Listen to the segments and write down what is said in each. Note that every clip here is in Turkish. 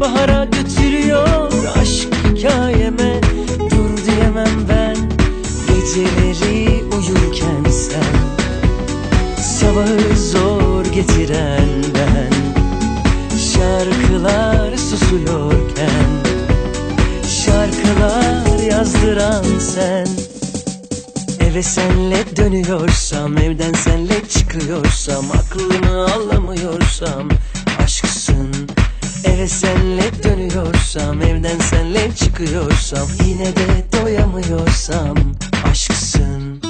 Bahara götürüyor aşk hikayeme. Dur diyemem ben Geceleri uyurken sen. Sabahı zor getiren ben. Şarkılar susuyorken. Şarkılar yazdıran sen. Eve senle dönüyorsam Evden senle çıkıyorsam Aklımı alamıyorsam senle dönüyorsam Evden senle çıkıyorsam Yine de doyamıyorsam Aşksın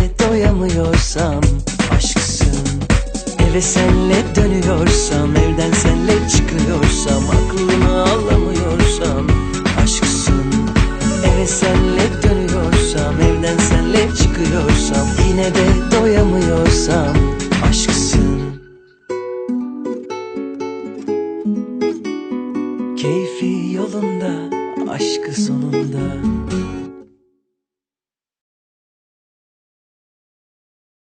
Eve senle dönüyorsam Evden senle çıkıyorsam Aklımı alamıyorsam Aşksın. Eve senle dönüyorsam Evden senle çıkıyorsam Yine de doyamıyorsam Aşksın. Keyfi yolunda Aşkı sonunda